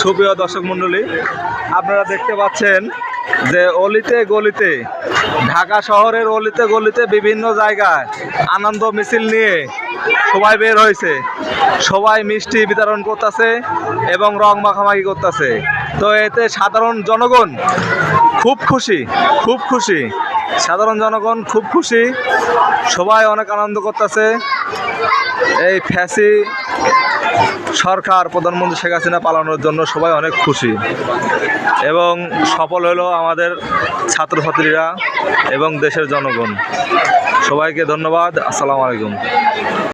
সুপ্রিয় দর্শক মণ্ডলী, আপনারা দেখতে পাচ্ছেন যে অলিতে গলিতে, ঢাকা শহরের অলিতে গলিতে বিভিন্ন জায়গায় আনন্দ মিছিল নিয়ে সবাই বের হয়েছে। সবাই মিষ্টি বিতরণ করতেছে এবং রং মাখামাখি করতেছে। তো এতে সাধারণ জনগণ খুব খুশি খুব খুশি। সাধারণ জনগণ খুব খুশি। সবাই অনেক আনন্দ করতেছে। এই ফ্যাসি সরকার, প্রধানমন্ত্রী শেখ হাসিনা পালানোর জন্য সবাই অনেক খুশি। এবং সফল হলো আমাদের ছাত্রছাত্রীরা এবং দেশের জনগণ। সবাইকে ধন্যবাদ। আসসালামু আলাইকুম।